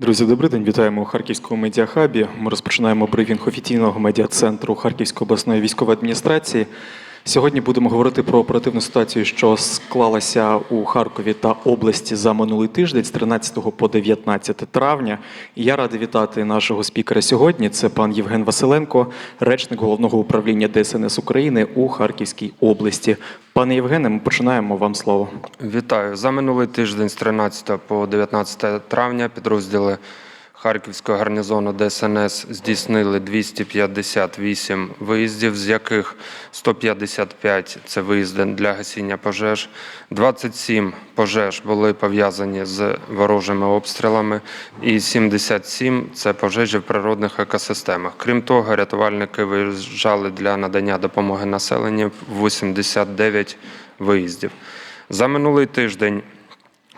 Друзі, добрий день. Вітаємо у Харківському медіахабі. Ми розпочинаємо брифінг офіційного медіа-центру Харківської обласної військової адміністрації. Сьогодні будемо говорити про оперативну ситуацію, що склалася у Харкові та області за минулий тиждень з 13 по 19 травня. І я радий вітати нашого спікера сьогодні. Це пан Євген Василенко, речник головного управління ДСНС України у Харківській області. Пане Євгене, ми починаємо вам слово. Вітаю. За минулий тиждень з 13 по 19 травня підрозділи Харківського гарнізону ДСНС здійснили 258 виїздів, з яких 155 – це виїзди для гасіння пожеж, 27 пожеж були пов'язані з ворожими обстрілами і 77 – це пожежі в природних екосистемах. Крім того, рятувальники виїжджали для надання допомоги населенню в 89 виїздів. За минулий тиждень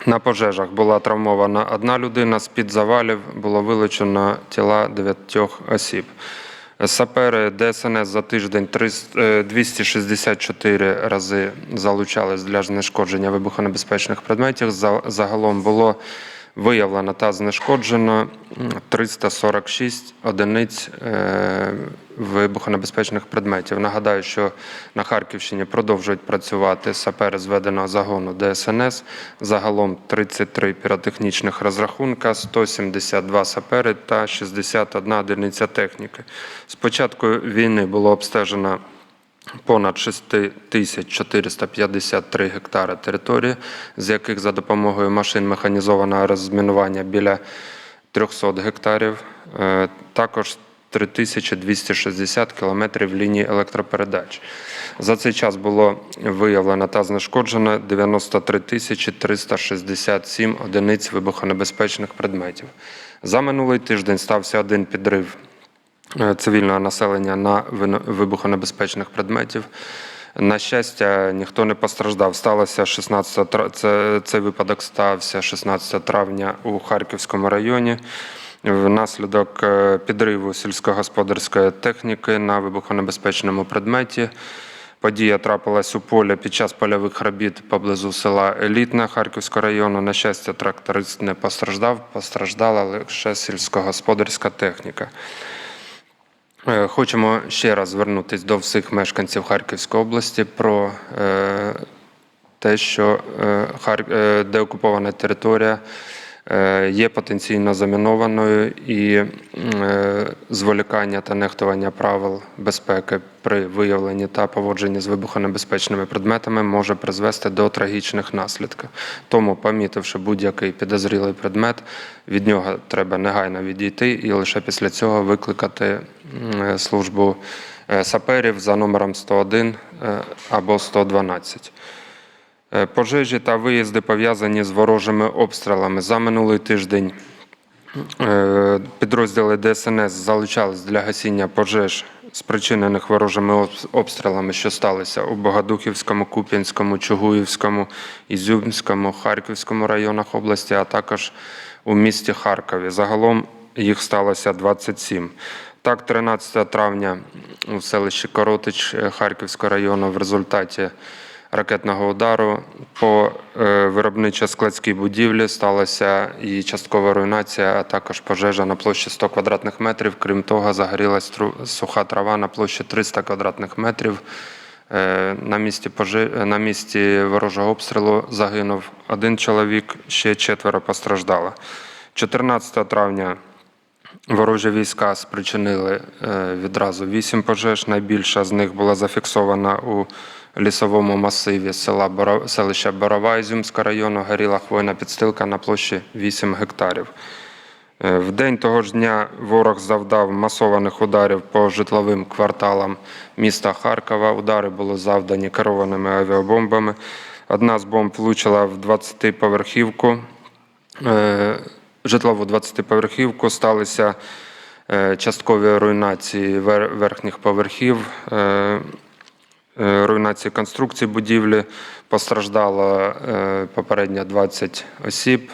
на пожежах була травмована одна людина. З-під завалів було вилучено тіла дев'ятьох осіб. Сапери ДСНС за тиждень 300 е, 264 рази залучались для знешкодження вибухонебезпечних предметів. Загалом було виявлено та знешкоджено м, 346 одиниць е, вибухонебезпечних предметів. Нагадаю, що на Харківщині продовжують працювати сапери зведеного загону ДСНС. Загалом 33 піротехнічних розрахунка, 172 сапери та 61 одиниця техніки. З початку війни було обстежено понад 6453 гектари території, з яких за допомогою машин механізованого розмінування біля 300 гектарів, Е, також 3260 кілометрів лінії електропередач. За цей час було виявлено та знешкоджено 93 тисячі 367 одиниць вибухонебезпечних предметів. За минулий тиждень стався один підрив цивільного населення на вибухонебезпечних предметів. На щастя, ніхто не постраждав. Сталося 16 тра- це, цей випадок стався 16 травня у Харківському районі. Внаслідок е, підриву сільськогосподарської техніки на вибухонебезпечному предметі. Подія трапилась у полі під час польових робіт поблизу села Елітне Харківського району. На щастя, тракторист не постраждав, постраждала лише сільськогосподарська техніка. Е, Хочемо ще раз звернутися до всіх мешканців Харківської області про е, те, що е, деокупована територія є потенційно замінованою і е, зволікання та нехтування правил безпеки при виявленні та поводженні з вибухонебезпечними предметами може призвести до трагічних наслідків. Тому, помітивши будь-який підозрілий предмет, від нього треба негайно відійти і лише після цього викликати службу е, саперів за номером 101 е, або 112. Е, Пожежі та виїзди пов'язані з ворожими обстрілами. За минулий тиждень е, підрозділи ДСНС залучались для гасіння пожеж, спричинених ворожими обстрілами, що сталися у Богодухівському, Куп'янському, Чугуївському, Ізюмському, Харківському районах області, а також у місті Харкові. Загалом їх сталося 27. Так, 13 травня у селищі Коротич е, Харківського району в результаті ракетного удару по е, виробничо-складській будівлі сталася і часткова руйнація, а також пожежа на площі 100 квадратних метрів. Крім того, загорілась суха трава на площі 300 квадратних метрів. Е, На місці, пожи... на місці ворожого обстрілу загинув один чоловік, ще четверо постраждало. 14 травня Ворожі війська спричинили е, відразу вісім пожеж. Найбільша з них була зафіксована у лісовому масиві села Боро- селища Борова Ізюмського району. Горіла хвойна підстилка на площі 8 гектарів. Е, В день того ж дня ворог завдав масованих ударів по житловим кварталам міста Харкова. Удари були завдані керованими авіабомбами. Одна з бомб влучила в 20-поверхівку. Е, Житлову 20-поверхівку сталися е, часткові руйнації верхніх поверхів, руйнації конструкції будівлі. Постраждало е, попередньо 20 осіб.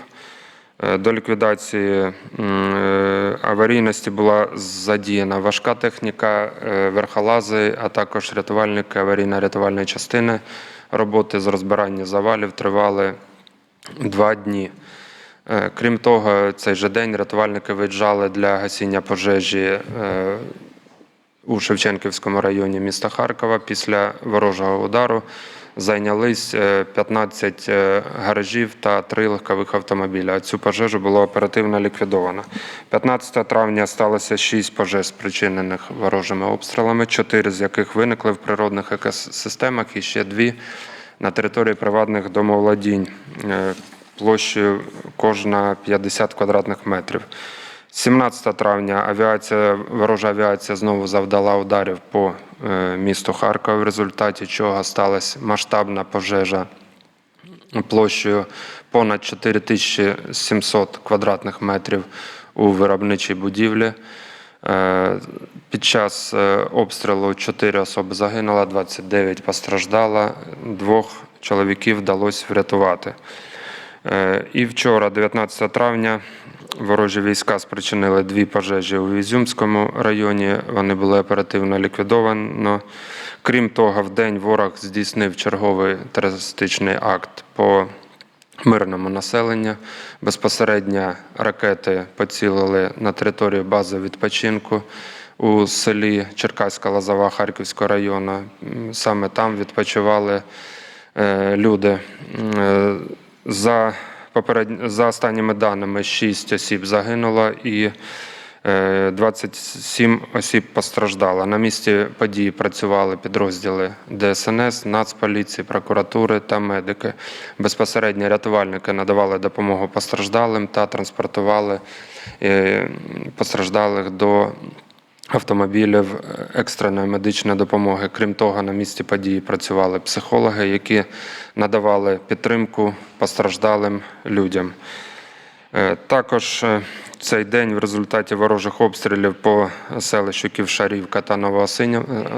Е, До ліквідації е, аварійності була задіяна важка техніка, е, верхолази, а також рятувальники аварійно-рятувальної частини. Роботи з розбирання завалів тривали два дні. Е, Крім того, цей же день рятувальники виїжджали для гасіння пожежі е, Шевченківському районі міста Харкова після ворожого удару. Зайнялись е, 15 е, гаражів та 3 легкових автомобіля. Цю пожежу було оперативно ліквідовано. 15 травня сталося 6 пожеж, спричинених ворожими обстрілами, 4 з яких виникли в природних екосистемах і ще 2 на території приватних домовладінь е, площею кожна 50 квадратних метрів. 17 травня авіація, ворожа авіація знову завдала ударів по е, місту Харкова, в результаті чого сталася масштабна пожежа площею понад 4700 квадратних метрів у виробничій будівлі. Е, Під час е, обстрілу 4 особи загинуло, 29 постраждало, двох чоловіків вдалося врятувати. І вчора, 19 травня, ворожі війська спричинили дві пожежі у Ізюмському районі. Вони були оперативно ліквідовані. Крім того, в день ворог здійснив черговий терористичний акт по мирному населенню. Безпосередньо ракети поцілили на територію бази відпочинку у селі Черкаська Лозова Харківського району. Саме там відпочивали е, люди. Е, За. За останніми даними, 6 осіб загинуло і е, 27 осіб постраждало. На місці події працювали підрозділи ДСНС, Нацполіції, прокуратури та медики. Безпосередньо рятувальники надавали допомогу постраждалим та транспортували е, постраждалих до автомобілів екстреної медичної допомоги. Крім того, на місці події працювали психологи, які надавали підтримку постраждалим людям. Е, Також е, цей день в результаті ворожих обстрілів по селищу Ківшарівка та е,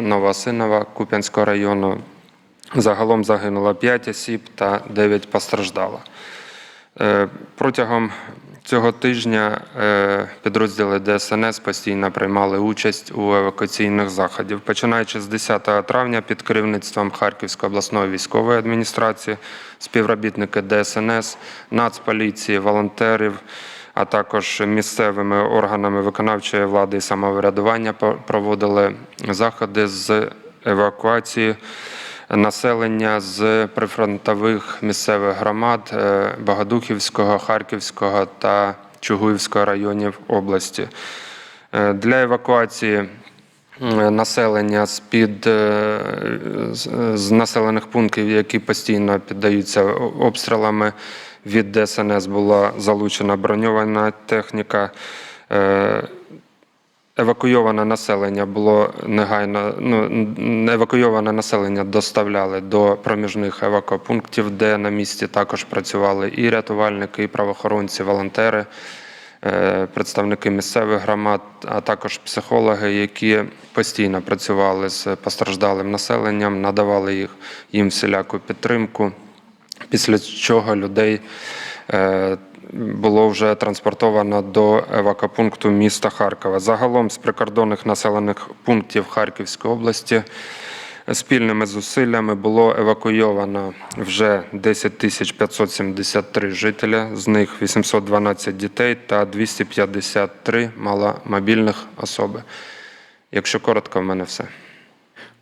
Новоосинова Куп'янського району загалом загинуло 5 осіб та 9 постраждало. Е, Протягом цього тижня е, підрозділи ДСНС постійно приймали участь у евакуаційних заходів. Починаючи з 10 травня під керівництвом Харківської обласної військової адміністрації, співробітники ДСНС, Нацполіції, волонтерів, а також місцевими органами виконавчої влади і самоврядування проводили заходи з евакуації населення з прифронтових місцевих громад е, Богодухівського, Харківського та Чугуївського районів області. Е, Для евакуації населення під е, з- з населених пунктів, які постійно піддаються обстрілами. Від ДСНС була залучена броньована техніка. Евакуйоване населення було негайно. Ну евакуйоване населення доставляли до проміжних евакопунктів, де на місці також працювали і рятувальники, і правоохоронці, волонтери, е, представники місцевих громад, а також психологи, які постійно працювали з постраждалим населенням, надавали їх їм всіляку підтримку. Після чого людей було вже транспортовано до евакопункту міста Харкова. Загалом з прикордонних населених пунктів Харківської області спільними зусиллями було евакуйовано вже 10 тисяч 573 жителя, з них 812 дітей та 253 маломобільних особи. Якщо коротко, в мене все.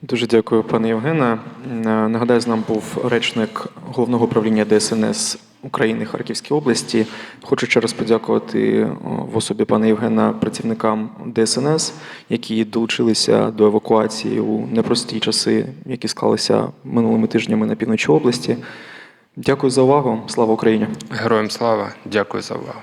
Дуже дякую, пане Євгене. Е, Нагадаю, з нами був речник головного управління ДСНС України Харківській області. Хочу ще раз подякувати в особі пана Євгена працівникам ДСНС, які долучилися до евакуації у непрості часи, які склалися минулими тижнями на півночі області. Дякую за увагу. Слава Україні! Героям слава, дякую за увагу.